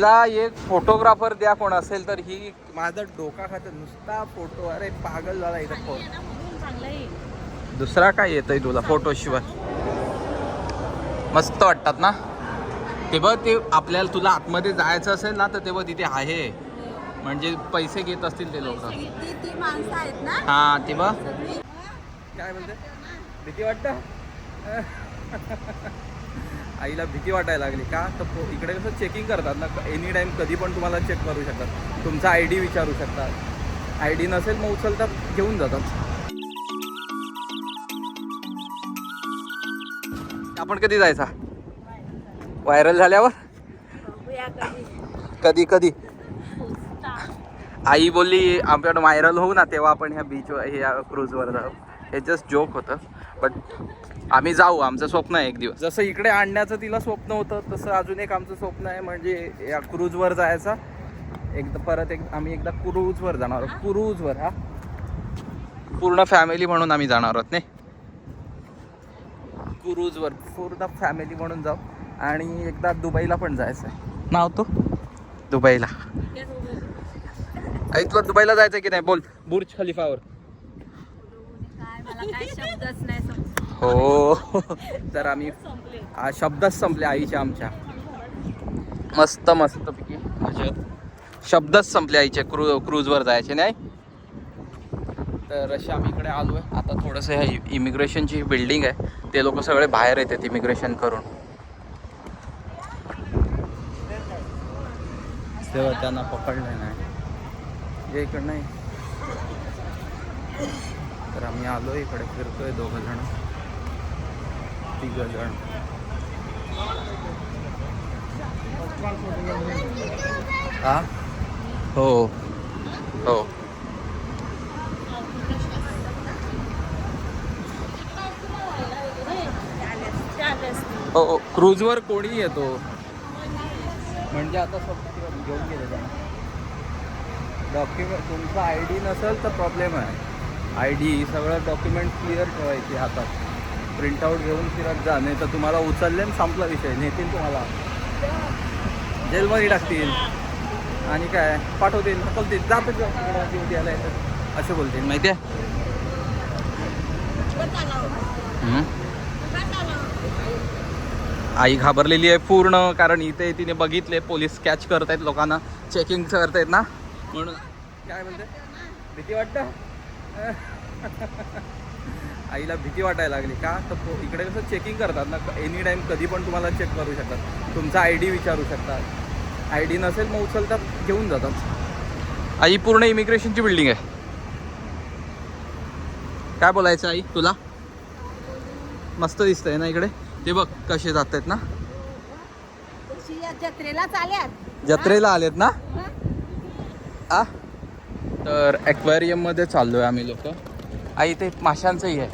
हिला एक फोटोग्राफर द्या कोण असेल तर ही माझा डोका खात नुसता फोटो अरे पागल झाला इथं फोटो दुसरा काय येतोय तुला फोटो शिवाय? मस्त वाटतात ना? ते बघ ते आपल्याला तुला आतमध्ये जायचं असेल ना तर तेव्हा तिथे आहे. म्हणजे पैसे घेत असतील ते लोक. ती ती माणसं आहेत ना? हा ते बघ सगळी. काय बोलते भीती वाटत? आईला भीती वाटायला लागली. का? तर इकडे कसं चेकिंग करतात ना एनी टाइम कधी पण तुम्हाला चेक करू शकतात. तुमचा आय डी विचारू शकतात. आय डी नसेल मग उचलतात घेऊन जातात. आपण कधी जायचा? व्हायरल झाल्यावर? कधी. कधी आई बोलली आमच्याकडे व्हायरल होऊ ना तेव्हा आपण ह्या बीचवर ह्या क्रूजवर जाऊ. हे जस्ट जोक होतं. बट आम्ही जाऊ आमचं स्वप्न आहे एक दिवस. जसं इकडे आणण्याचं तिला स्वप्न होतं तसं अजून एक आमचं स्वप्न आहे म्हणजे या क्रूजवर जायचा. एकदा परत एक आम्ही एकदा क्रूजवर जाणार आहोत. क्रूजवर हा. पूर्ण फॅमिली म्हणून आम्ही जाणार आहोत नाही? क्रूजवर पूर्ण फॅमिली म्हणून जाऊ. आणि एकदा दुबईला पण जायचं आहे. नाव तो? दुबईला. आई तुला दुबईला जायचं की नाही? बोल. बुर्ज खलिफावर. हो. तर आम्ही शब्दच संपले आईच्या आमच्या. मस्त मस्त पैकी म्हणजे शब्दच संपले आईचे क्रू क्रूजवर जायचे नाही? तर असे आम्ही इकडे आलो आहे आता थोडंसं ह्या इमिग्रेशनची बिल्डिंग आहे. ते लोक सगळे बाहेर येतात इमिग्रेशन करून. तेव्हा त्यांना पकडलं नाही. जे इकडं नाही. तर आम्ही आलो इकडे फिरतोय दोघं जण. तिघजण. हा? हो. हो. हो हो. क्रूजवर कोणी येतो? म्हणजे आता सब घेऊन गेले डॉक्युमेंट तुमचा आय डी नसेल तर प्रॉब्लेम आहे. आय डी सगळं डॉक्युमेंट क्लिअर ठेवायची हातात. प्रिंटआउट घेऊन फिरत जा नाही तर तुम्हाला उचलले संपला विषय. नेतील तुम्हाला. जेलमध्ये टाकतील. आणि काय? पाठवतील ढकलतील. जा पण जा तिकडे तर असं बोलतील माहिती आहे आई घाबरलेली आहे पूर्ण कारण इथे तिने बघितले पोलीस कॅच करतायत लोकांना चेकिंग करतायत ना. म्हणून काय म्हणते? भीती वाटतं? आईला भीती वाटायला लागली. का? तर इकडे कसं चेकिंग करतात ना एनी टाइम कधी पण तुम्हाला चेक करू शकतात. तुमचा आय डी विचारू शकतात. आय डी नसेल मग उचलतात घेऊन जातात. आई पूर्ण इमिग्रेशनची बिल्डिंग आहे. काय बोलायचं आई तुला? मस्त दिसतंय ना इकडे? ते बघ कसे जात आहेत ना जत्रेला आलेत ना? आ? तर ॲक्वेरियममध्ये चाललोय आम्ही लोक. आई ते माशांचंही आहे.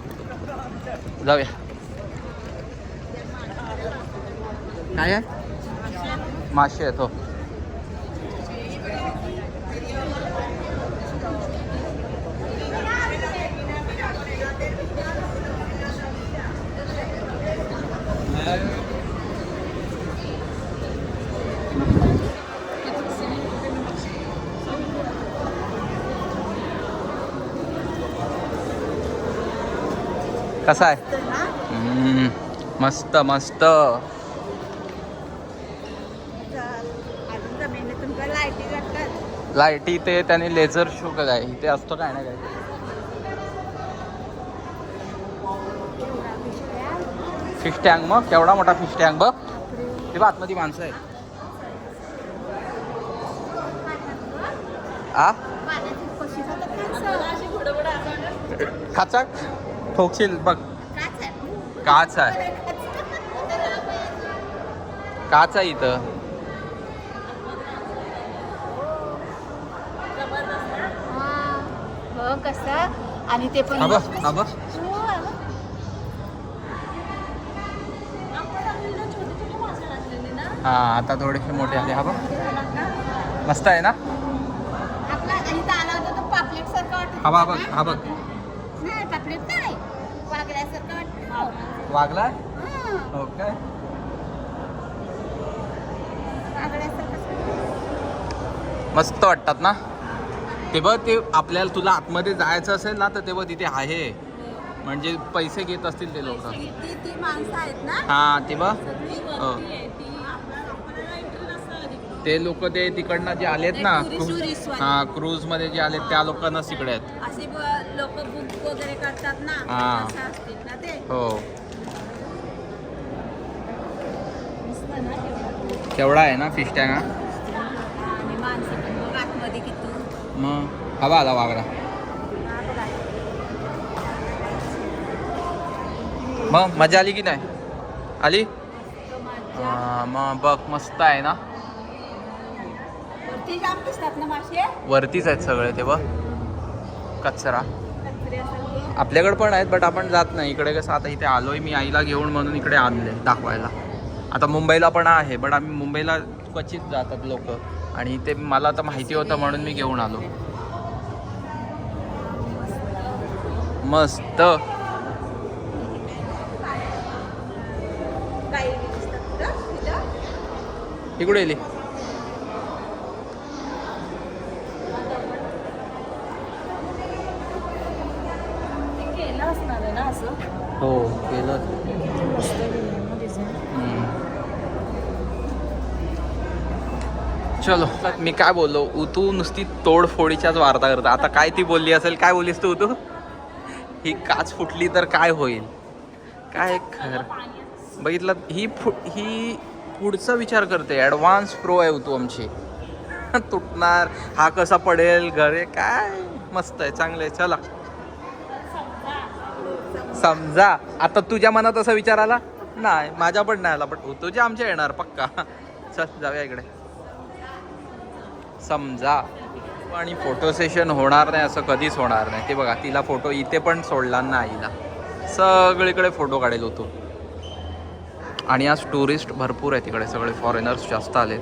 जाऊया. काय आहे? मासे आहेत हो. कसा आहे? मस्त मस्त. लाईटी ते त्याने लेझर शो काय इथे असतो काय ना काय? फिश टँक मग? केवढा मोठा फिश टँक बघ. ते आतमध्ये माणसं आहेत. आ? पाण्याची ठोकशील? बघ. काच आहे. काच आहे इथं. कसं. आणि ते पण हा आता थोडेसे मोठे आले. हा बघ. मस्त आहे ना? हा बघ हा बघ नाही पापलेट नाही वागल्यासारखं वाटत वागला हो काय मस्त वाटतात ना? ते बघ ते आपल्याला तुला आतमध्ये जायचं असेल ना तर ते बघ तिथे आहे. म्हणजे पैसे घेत असतील ते लोक. हा ते बघ ते लोक ते तिकडनं जे आलेत ना tourist- tourist वाले. हा क्रूजमध्ये जे आलेत त्या लोकांनाच तिकडे आहेत असे लोक बुक वगैरे करतात ना हा. तसं असतील ना ते हो मस्त ना तेवढं. केवढा आहे ना फिश टँक हा आणि माणसं पण बघ आतमध्ये किती मग हवा आला हा बघा. मग मजा आली की नाही आली तो. हा, मग बघ मस्त आहे ना वरती जाम दिसतात ना मासे? वरतीच आहेत सगळे ते बघ. कचरा. आपल्याकडे पण आहेत बट आपण जात नाही. इकडे कसं आता इथे आलोय मी आईला घेऊन म्हणून इकडे आणले दाखवायला. आता मुंबईला पण आहे बट आम्ही मुंबईला क्वचित जातात लोक. आणि इथे मला आता माहिती होतं म्हणून मी घेऊन आलो. मस्त. कुठं? इकडे येली ते केलं असणार आहे ना असं हो केलं मस्त केलं ना design. चलो. मी काय बोललो? तू नुसती तोडफोडीच्याच वार्ता करता. आता काय ती बोलली असेल काय बोललीस तू तू ही काच फुटली तर काय होईल? काय खर? बघितलं ही फु ही पुढचा विचार करते. ॲडव्हान्स प्रो आहे तू आमची. तुटणार हा कसा पडेल घरे काय? मस्त आहे चांगलं आहे. चला. समजा. आता तुझ्या मनात असा विचार आला? नाही माझ्या पण नाही आला पण तुझ्या आमच्या येणार पक्का. चल जाऊया इकडे. समजा. आणि फोटो सेशन होणार नाही असं कधीच होणार नाही. ते बघा तिला फोटो इथे पण सोडला ना आईला. सगळीकडे फोटो काढेल होतो. आणि आज टुरिस्ट भरपूर आहे तिकडे सगळे फॉरेनर्स जास्त आले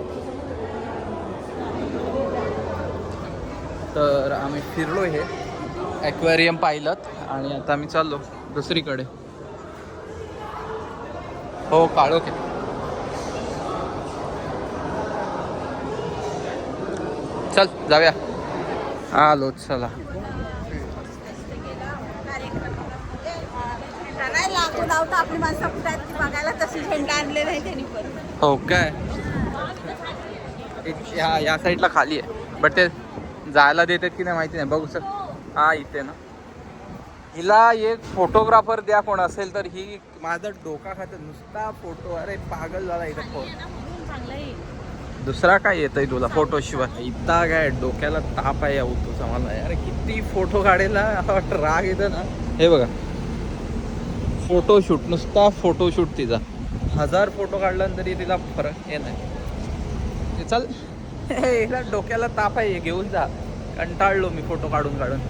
तर आम्ही फिरलो हे ॲक्वेरियम पाहिलं आणि आता आम्ही चाललो दुसरीकडे. हो काळोख आहे. चल जाऊया. आलो चला. हो काय? या या साईडला खाली आहे. बट ते जायला देतात की नाही माहिती नाही. बघू सर हा इथे ना. हिला एक फोटोग्राफर द्या कोण असेल तर ही माझा डोका खात नुसता फोटो अरे पागल झाला इथं. फोटो दुसरा काय येतंय तुला फोटो शिवाय इतका काय डोक्याला ताप आहे तुझा मला अरे किती फोटो काढेल ना असं वाटतं राग येतं ना. हे बघा. फोटोशूट नुसता फोटोशूट तिचा. हजार फोटो काढला तरी तिला फरक हे नाही. चल. हिला डोक्याला ताप आहे हे घेऊन जा. कंटाळलो मी फोटो काढून काढून.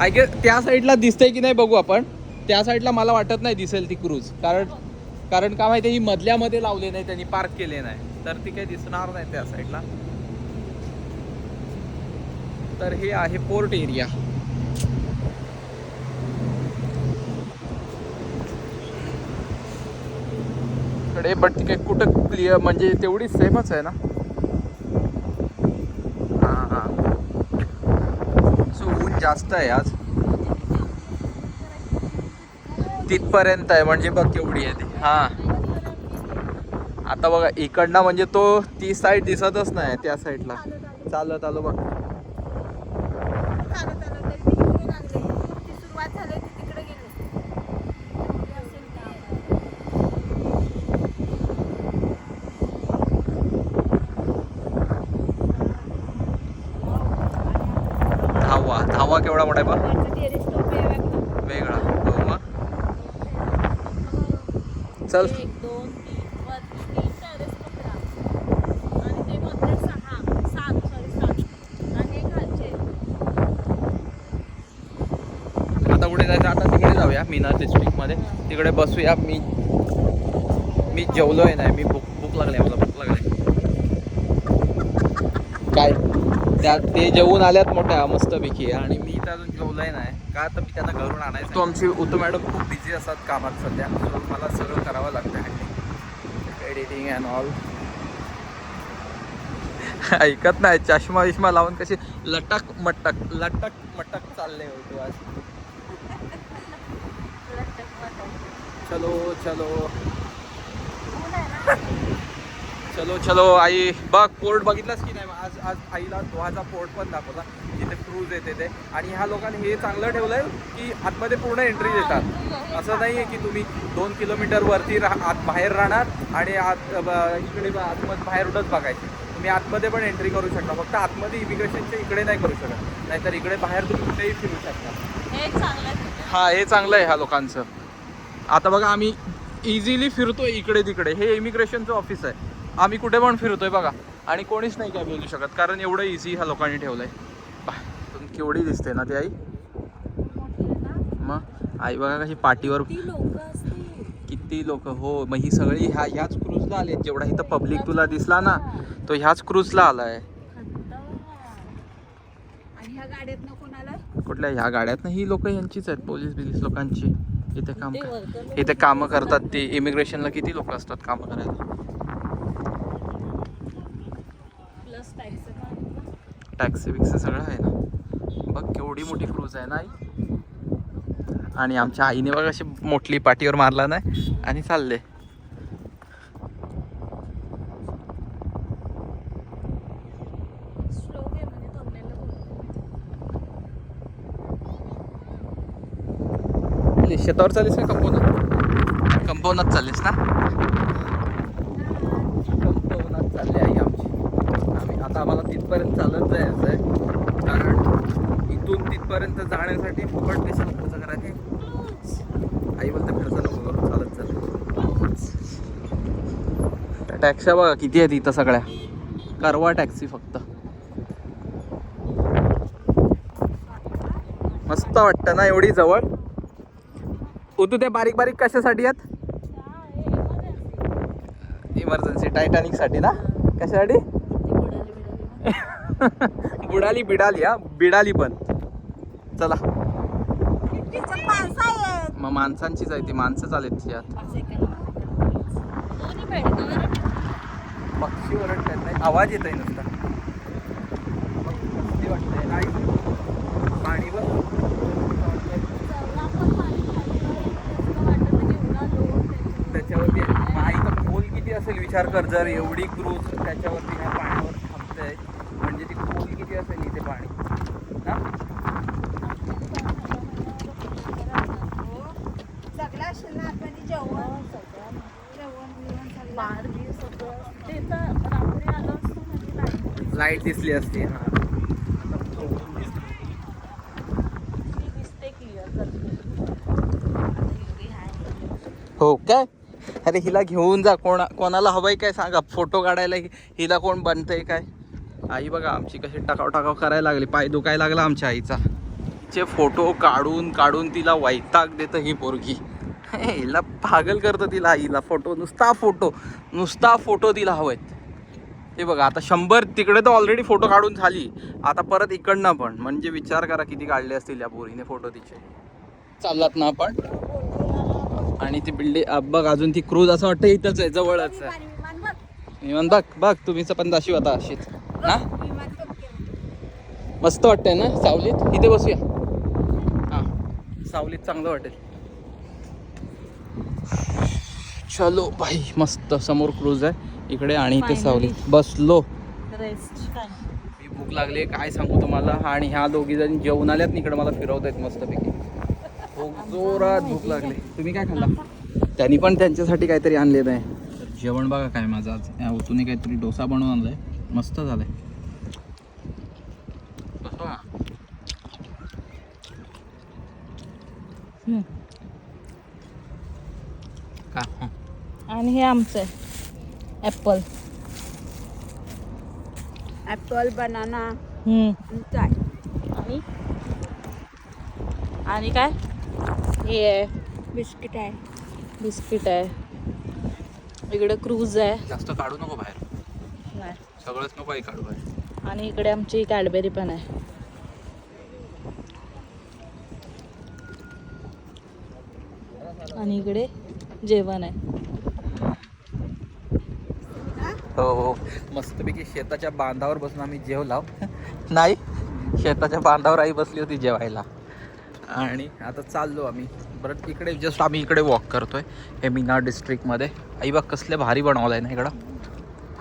आय गेस त्या साईडला दिसतंय की नाही बघू आपण. त्या साईडला मला वाटत नाही दिसेल ती क्रूज. कारण कारण का माहिती ही मधल्यामध्ये लावले नाही त्यांनी पार्क केले नाही. तर ती काही दिसणार नाही त्या साईडला तर हे आहे पोर्ट एरिया कडे बट ती काही कुठं क्लिअर म्हणजे तेवढी सेमच आहे ना? हां हां. सो ऊन जास्त आहे आज. तिथपर्यंत आहे म्हणजे बघ केवढी आहे ती. हां. आता बघा इकडनं म्हणजे तो ती साईड दिसतच नाही त्या साईडला चालत आलो बघ चालत आलं तरी ती इकडे लागले ती सुरुवात झाली ती तिकडे गेली ती असेल ती. धावा धावा केवढा मोठा आहे बघ वरचं terrace top आहे बघ. वेगळा हो मग चल एक दोन तीन वरती तीन टेरेस पकडा आणि ते मधले सहा सात सॉरी सात आणि एक खालचे. आता कुठे जायचं? आता तिकडे जाऊया मीना डिस्ट्रिक्टमध्ये तिकडे बसूया. मी मी जेवलोय नाही. मी भूक भूक लागली मला. भूक लागली काय? त्या ते जेवून आल्यात मोठ्या मस्तपैकी. आणि मी तर अजून जेवलोय नाही. का तर मी त्यांना घरून आणायचं तो आमची उतू मॅडम खूप बिझी असतात कामात सध्या. मला सगळं करावं लागतं एडिटिंग अँड ऑल ऐकत नाही चष्मा विष्मा लावून कशी लटक मटक लटक मटक चालले होतो आज. चलो चलो. चलो चलो आई बघ पोर्ट बघितलास की नाही? आज आज आईला दोहाचा पोर्ट पण दाखवला जिथे क्रूज येते ते. आणि ह्या लोकांनी हे चांगलं ठेवलंय की आतमध्ये पूर्ण एंट्री देतात. असं नाही आहे की तुम्ही दोन किलोमीटर वरती राह आत बाहेर राहणार आणि आत इकडे आतमध्ये बाहेरूनच बघायचे. तुम्ही आतमध्ये पण एंट्री करू शकता. फक्त आतमध्ये इमिग्रेशनच्या इकडे नाही करू शकत. नाहीतर इकडे बाहेर तुम्ही कुठेही फिरू शकता. हे आहे. हा हे चांगलं आहे ह्या लोकांचं. आता बघा आम्ही इझिली फिरतोय इकडे तिकडे. हे इमिग्रेशनचं ऑफिस आहे. आम्ही कुठे पण फिरतोय बघा. आणि कोणीच नाही काय बोलू शकत कारण एवढं इझी ह्या लोकांनी ठेवलंय. पहा, पण केवढी दिसते ना ती आई? मग आई बघा कशी पाठीवर किती लोक हो मग ही सगळी ह्या ह्याच क्रूजला आले जेवढा इथं पब्लिक तुला दिसला ना तो ह्याच क्रूजला आलाय. कुठल्या? ह्या गाड्यात ही लोक यांचीच आहेत पोलीस बिलीस लोकांची. इथे काम इथे कामं करतात ते. इमिग्रेशनला किती लोक असतात कामं करायला प्लस टॅक्सी बिक्सी सगळं आहे ना. बघ केवढी मोठी क्रूज आहे ना आई. आणि आमच्या आईने बघ अशी मोठली पाठीवर मारला नाही आणि चालले. शेतावर चालीस ना कंपोनात कंपोनात चालीस ना कंपवनात चालली आई आमची आम्ही आता आम्हाला तिथपर्यंत चालत जायचं आहे. कारण इथून तिथपर्यंत जाण्यासाठी फुकट कशाला खर्च करायचे आई बोलते खर्च नको करू चालत चालत. टॅक्स्या बघा किती आहेत इथं सगळ्या. करवा टॅक्सी फक्त. मस्त वाटतं ना एवढी जवळ? तू त्या बारीक बारीक कशासाठी आहेत. इमर्जन्सी टायटॅनिकसाठी ना? कशासाठी? बुडाली बिडाली हा. बिडाली पण. चला. मग माणसांचीच आहे ती. माणसं चालेत यात. पाच पक्षी ओरडतात नाही. आवाज येत आहे नुसता मग नाही. पाणी बघ. त्याच्यावरती खोल किती असेल? विचार कर जर एवढी क्रूज त्याच्यावरती ह्या पाण्यावर थांबतंय म्हणजे ती खोल किती असेल इथे पाणी हा सगळं असेल ना आतमध्ये जेवण? सगळं जेवण बिवण सगळं बार बी सगळं. ते तर रात्री आलो असतो म्हणजे लाइट लाइट दिसली असती हा. दिसते क्लिअर हो काय? अरे हिला घेऊन जा. कोणा कोणाला हवंय काय सांगा. फोटो काढायला हि- हिला कोण बनतंय काय? आई बघा आमची कशी टाकाव टाकाव करायला लागली. पाय दुखायला लागला आमच्या आईचा. चे फोटो काढून काढून तिला वैताग देतं ही पोरगी. हे, हिला पागल करतं तिला आईला फोटो नुसता फोटो नुसता फोटो तिला हवेत. ते बघा आता शंभर तिकडे तर ऑलरेडी फोटो काढून झाली. आता परत इकडनं पण. म्हणजे विचार करा किती काढले असतील या पोरीने फोटो तिचे. चाललात ना आपण? आणि ती बिल्डिंग बघ अजून ती क्रूज असं वाटतं इथंच आहे जवळच आहे. विमान बघ बघ बघ तुम्ही पण जाशी होता अशीच. हा? मस्त वाटतंय ना सावलीत? इथे बसूया. हा. सावलीत चांगलं वाटेल. चलो भाई मस्त समोर क्रूज आहे. इकडे आणि इथे. सावलीत बसलो. रेस्ट मी भूक लागली काय सांगू तुम्हाला? आणि ह्या दोघी जण जेवण आल्यात इकडे मला फिरवत आहेत मस्तपैकी. भूक जोरात भूक लागली. तुम्ही काय खाल्ला? त्यांनी पण त्यांच्यासाठी काहीतरी आणलेलं आहे. जेवण बघा काय माझं आज. या ओतूने काहीतरी डोसा बनवून आणलाय. मस्त झालाय बसवा ना. का हं. आणि हे आमचं आहे. ॲपल ऍपल बनाना आणि आणि काय? आणि? काय? हे आहे. बिस्किट आहे. बिस्किट आहे. इकडे क्रूज आहे. जास्त काढू नको बाहेर. नाही. सगळंच नको आहे काढू बाहेर. आणि इकडे आमची कॅडबेरी पण आहे. आणि इकडे जेवण आहे. हा? हो. मस्तपैकी शेताच्या बांधावर बसून आम्ही जेवलाव नाही शेताच्या बांधावर आई बसली होती जेवायला. आणि आता चाललो आम्ही. परत इकडे जस्ट आम्ही इकडे वॉक करतोय. हे मीना डिस्ट्रिक्टमध्ये आई बघ कसले भारी बनवलं आहे ना इकडं.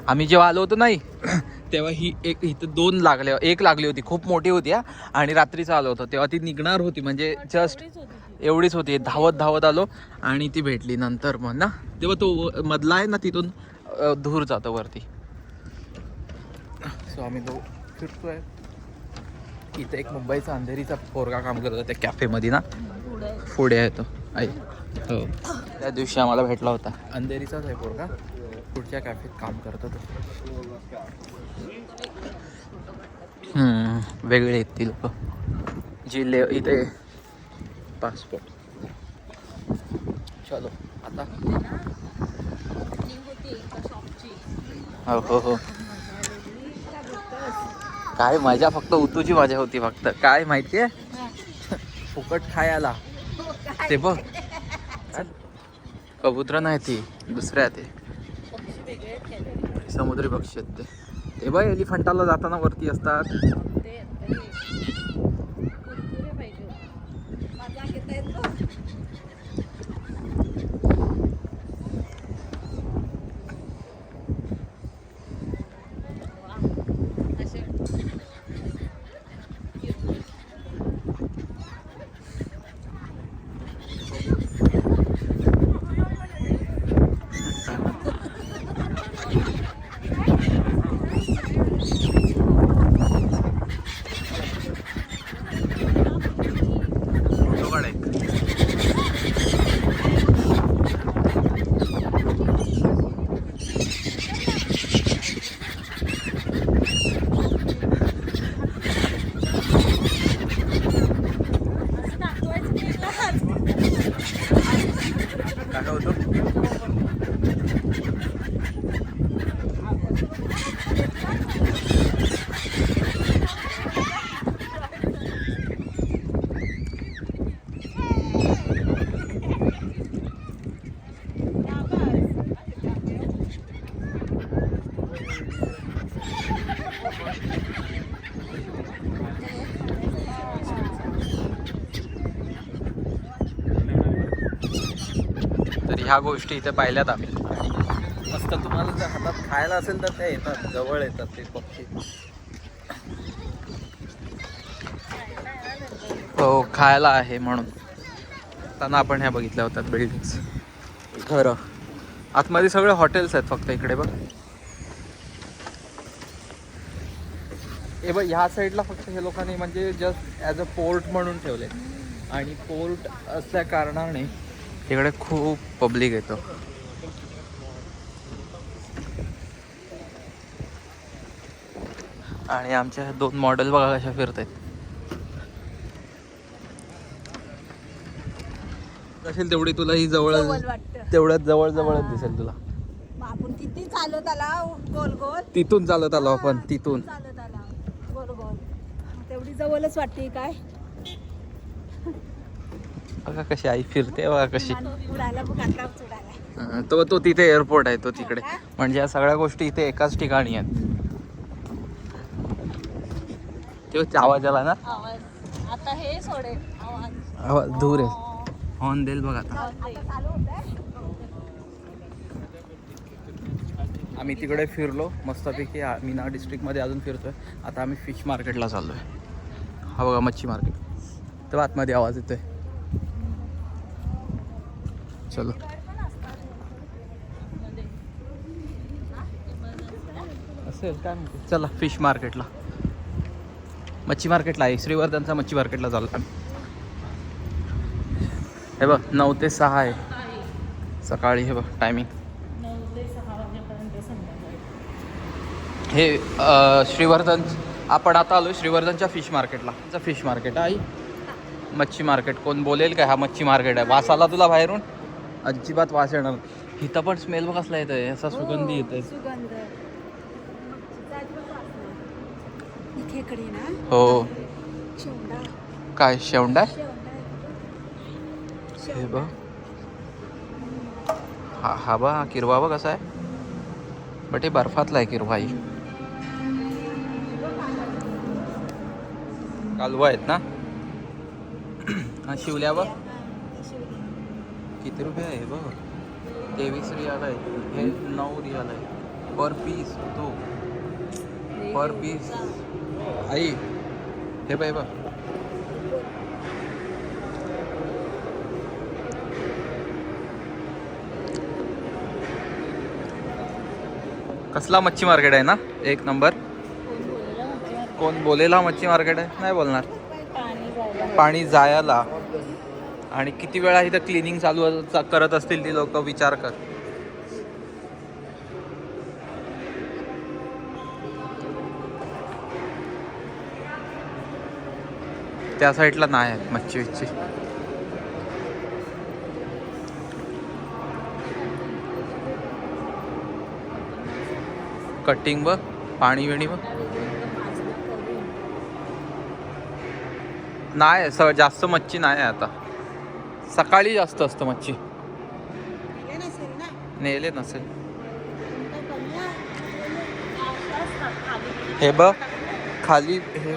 आम्ही जेव्हा आलो होतो नाही तेव्हा ही एक इथं दोन लागले एक लागली होती. खूप मोठी होती हा. आणि रात्रीचं आलो होतो. तेव्हा ती निघणार होती म्हणजे जस्ट एवढीच होती ती. एवढीच होती. धावत धावत आलो. आणि ती भेटली नंतर मग ना. तेव्हा तो मधला आहे ना तिथून? दूर जातो वरती. सो आम्ही तो फिरतोय. इथे एक मुंबईचा अंधेरीचा पोरगा काम करत होता त्या कॅफेमध्ये ना. पुढे आहे तो. आई. हो. त्या दिवशी आम्हाला भेटला होता. अंधेरीचाच आहे पोरगा. पुढच्या कॅफेत काम करत होतो. हम्म, वेगळे आहेत ती लोक जिल्हे इथे. पासपोर्ट. चलो आता opening होती एका शॉपची हो हो हो. काय मजा फक्त उतूची मजा होती फक्त. काय माहितीये? फुकट खायला. ते बघ. कबुतर नाही ती दुसऱ्या ते. समुद्री पक्षी आहेत ते. ते बघ एलिफंटाला जाताना वरती असतात ते हे कुरकुरे पाहिजे मजा घेता येतो असे फोटो काढायचे. असं दाखवायचं नाही लाज. काय होतो तर ह्या गोष्टी इथे पाहिल्यात आम्ही. मस्त तुम्हाला जर हातात खायला असेल तर ते येतात जवळ येतात ते पक्षी. हो खायला आहे म्हणून. त्यांना आपण ह्या बघितल्या होत्या बिल्डिंग्स घरं. आतमध्ये सगळे हॉटेल्स आहेत फक्त इकडे बघ. हे बघ ह्या साईडला फक्त हे लोकांनी म्हणजे जस्ट ॲज अ पोर्ट म्हणून ठेवले आणि पोर्ट असल्या कारणाने इकडे खूप पब्लिक येतो. आणि आमच्या दोन मॉडेल बघा कशा फिरत आहेत असेल तेवढी तुला ही जवळ तेवढ्याच जवळ जवळच दिसेल तुला. आपण किती चालत आला गोल गोल. तिथून चालत आलो आपण तिथून. चालत आला गोल गोल. तेवढी जवळच वाटते काय? बघा कशी आई फिरते बघा कशी. तो तो तिथे एअरपोर्ट आहे तो तिकडे. म्हणजे या सगळ्या गोष्टी इथे एकाच ठिकाणी आहेत. तेव्हा आवाज आला ना? आवाज. आता हे सोडेल आवाज. दूर आहे. हॉर्न देईल बघ आता. आम्ही तिकडे फिरलो मस्तपैकी मीना डिस्ट्रिक्टमध्ये अजून फिरतोय. आता आम्ही फिश मार्केटला चाललोय. हा बघा मच्छी मार्केट तेव्हा आतमध्ये आवाज येतोय. चलो. असेल काय माहिती चला फिश मार्केटला मच्छी मार्केटला आहे. श्रीवर्धनचा मच्छी मार्केटला चाललो. हे बघ नऊ ते सहा आहे. सकाळी हे बघ टायमिंग हे श्रीवर्धन आपण आता आलो श्रीवर्धनच्या फिश मार्केटला फिश मार्केट आहे? मच्छी मार्केट कोण बोलेल काय हा मच्छी मार्केट आहे. वास आला तुला बाहेरून? अजिबात वास येणार नाही. इथं पण स्मेल बघ कसला येतोय असा सुगंधी येतोय. सुगंध. ही खेकडी ना. हो. शेवडा. काय शेवंडा? हे बघ. हा हा बा हा किरवा बघ कसा आहे. बट हे बर्फातला आहे की रे भाई कालवा आहेत ना? हा शिवल्या बघ. किती रुपये आहे बघ? तेवीस रियाल आहे. हे नऊ रियाल आहे. पर पीस तो. पर पीस. आई हे बाय बघ. कसला मच्छी मार्केट आहे ना? एक नंबर. कोण बोलेला मच्छी मार्केट आहे? नाही बोलणार. पाणी जायला. पाणी जायला. आणि किती वेळा इथं क्लिनिंग चालू करत असतील ती लोक विचार कर. त्या साईडला नाही आहेत मच्छी विच्छी कटिंग व पाणी बिणी व नाही स जास्त मच्छी नाही आहे आता. सकाळी जास्त असतं मच्छी. नेले नसेल हे बघ खाली हे.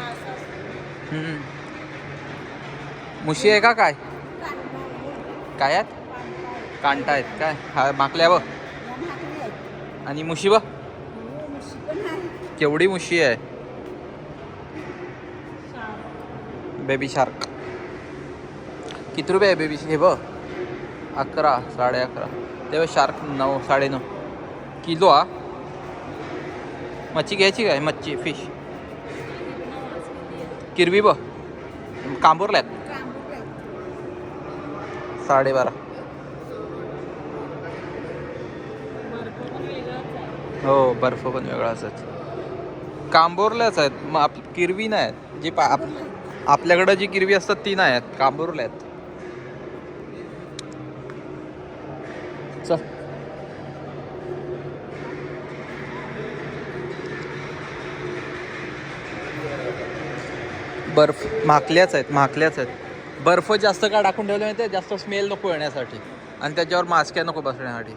मुशी आहे का काय? काय आहेत? कांटा आहेत काय? हा माकल्या बघ. आणि मुशी बघ. केवढी मुशी आहे. Baby shark. किती रुपये आहे बेबीचे हे बघ. अकरा साडे अकरा. तेव्हा शार्क नऊ साडे नऊ. किलो हा. मच्छी घ्यायची काय? मच्छी फिश किरवी बघ. कांबोरल्यात साडेबारा हो बर्फ पण वेगळाच आहे कांबोरल्याच आहेत. मग आप किरवी नाही आहेत. जी पा आप आपल्याकडं जी किरवी असतात ती नाही आहेत. कांबोरल्या आहेत चल बर्फ माकल्याच आहेत माकल्याच आहेत. बर्फ जास्त का टाकून ठेवले माहिती जास्त स्मेल नको येण्यासाठी. आणि त्याच्यावर मास्क्या नको बसण्यासाठी.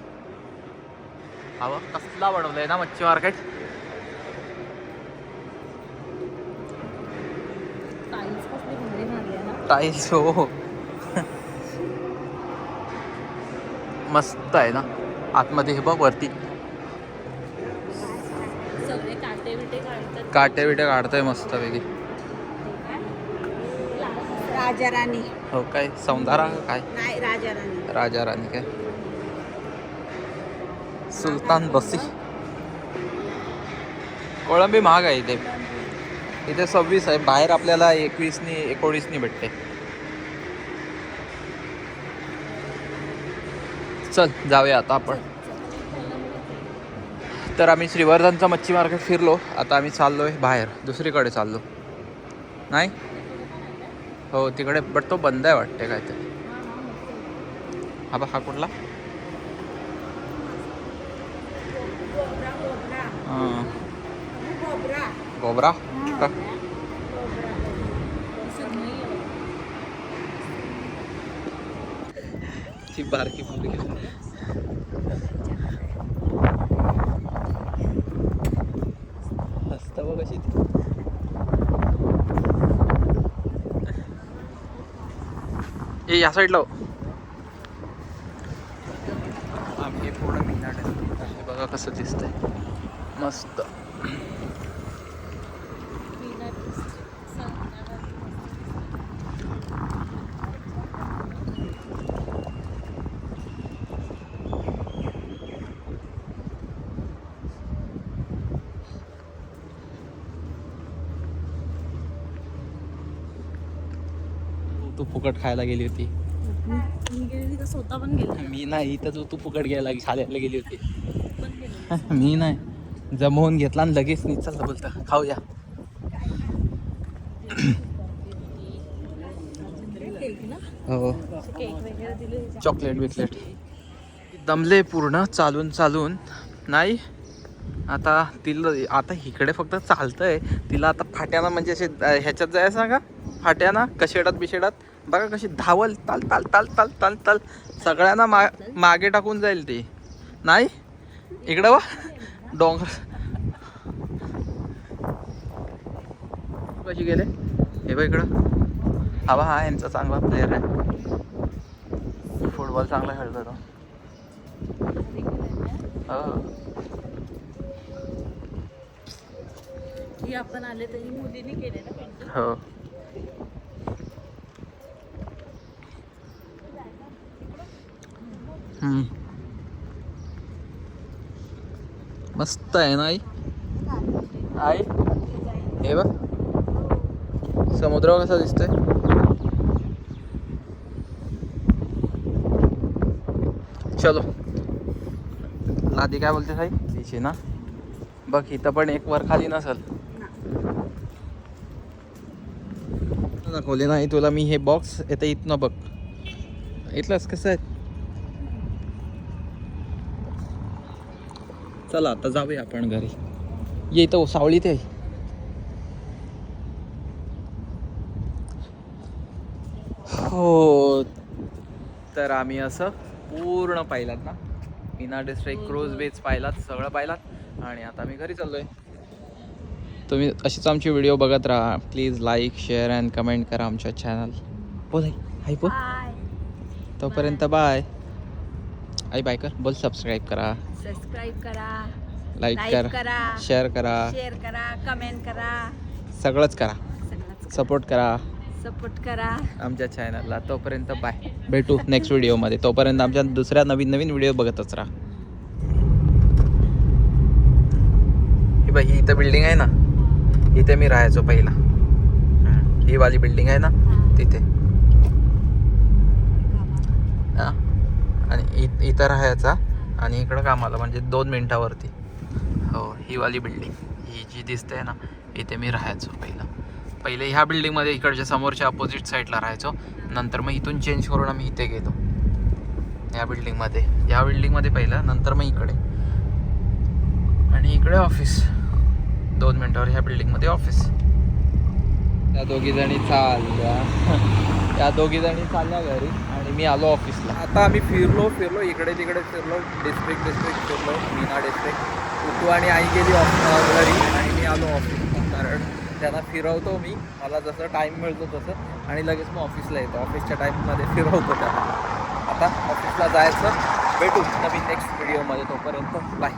हवा कसला बनवलंय ना मच्छी मार्केट टाईल्स आहे हो. मस्त आहे ना. आतमध्ये हे बघ वरती. काटे बिटे काढतोय मस्त पैकी राजा राणी हो काय? सौंदारा काय? नाही राजा राणी राजा राणी काय सुलतान बसी कोळंबी महाग आहे इथे. इथे सव्वीस आहे. बाहेर आपल्याला एकवीसनी एकोणीसनी भेटते. चल जाऊया आता आपण. तर आम्ही श्रीवर्धनचं मच्छी मार्केट फिरलो. आता आम्ही चाललोय बाहेर. दुसरीकडे चाललो. नाही? हो तिकडे बट तो बंद आहे वाटते काय तरी हा बा हा कुठला? गोबरा? का ती बारकी मुलगी हसता बघ कशी ती ए या साईडला हो. आम्ही पूर्ण मिनाट बघा कसं दिसतंय. मस्त. तू फुकट खायला गेली होती. मी गेली तर स्वतः पण गेले. मी नाही इथं तू तू फुकट घ्यायला खायला गेली होती. मी नाही. जमवून घेतला आणि लगेच नाही चल बोलता. खाऊया. हो. चॉकलेट बिकलेट. दमले पूर्ण चालून चालून. नाही आता तिला आता इकडे फक्त चालतंय. तिला आता फाट्यानं म्हणजे असे ह्याच्यात जायचं का? फाट्यानं कशेडात बिशेडात बघा कशी धावल ताल ताल ताल ताल ताल ताल. सगळ्यांना मा मागे टाकून जाईल ती. नाही? इकडं वा डोंगर. कशी गेले? हे बघ इकडं. हा बा हा यांचा चांगला प्लेअर आहे. फुटबॉल चांगला खेळतो तो. हो. आपण आले तरी मुलीने केले ना हो. मस्त आहे ना आई आई हे बघ समुद्र कसा दिसतोय चलो लादी काय बोलते साई तिची ना बघ इथं पण एक वर खाली नसल दाखवले नाही तुला मी हे बॉक्स येते इथनं बघ इथलंच कसं आहे चला आता जाऊया आपण घरी. ये इथं सावळीत आहे हो तर आम्ही असं पूर्ण पाहिलात ना. मीना डिस्ट्रिक्ट क्रूज बीच पाहिलात सगळं पाहिलात. आणि आता मी घरी चाललोय. तुम्ही अशीच आमची व्हिडिओ बघत राहा. Please like share and comment करा आमच्या चॅनल बोल आई. बोल. तोपर्यंत बाय आई बाय कर. बोल सबस्क्राईब करा. सबस्क्राईब करा लाईक करा करा शेअर करा. शेअर करा कमेंट करा. सगळंच करा. सपोर्ट करा. सपोर्ट करा. आमच्या चॅनलला तोपर्यंत बाय भेटू नेक्स्ट व्हिडिओमध्ये तोपर्यंत आमच्या दुसऱ्या नवीन नवीन व्हिडिओ बघतच राहा. ही बाई ही इथं बिल्डिंग आहे ना. इथे मी राहायचो पहिला. ही. वाली बिल्डिंग आहे ना तिथे. हा. आणि इ- इथं राहायचा. आणि इकडं कामाला म्हणजे दोन मिनटावरती. हो ही वाली बिल्डिंग ही जी दिसते ना इथे मी राहायचो पहिला. पहिले ह्या बिल्डिंगमध्ये इकडच्या समोरच्या अपोजिट साईडला राहायचो. नंतर मग इथून चेंज करून आम्ही इथे गेलो. या बिल्डिंगमध्ये या बिल्डिंगमध्ये पहिलं नंतर मग इकडे. आणि इकडे ऑफिस दोन मिनटावर ह्या बिल्डिंगमध्ये ऑफिस त्या दोघी जणी चालल्या. त्या दोघी जणी चालल्या घरी. मी आलो ऑफिसला. आता आम्ही फिरलो फिरलो इकडे तिकडे फिरलो डिस्ट्रिक्ट डिस्ट्रिक्ट फिरलो मीना डिस्ट्रिक्ट कुटू आणि आई गेली ऑफिस घरी. आणि मी आलो ऑफिसला कारण त्यांना फिरवतो मी. मला जसं टाईम मिळतो तसं. आणि लगेच मग ऑफिसला येतो. ऑफिसच्या टाईममध्ये फिरवतो त्यांना. आता ऑफिसला जायचं. भेटू नवीन नेक्स्ट व्हिडिओमध्ये तोपर्यंत बाय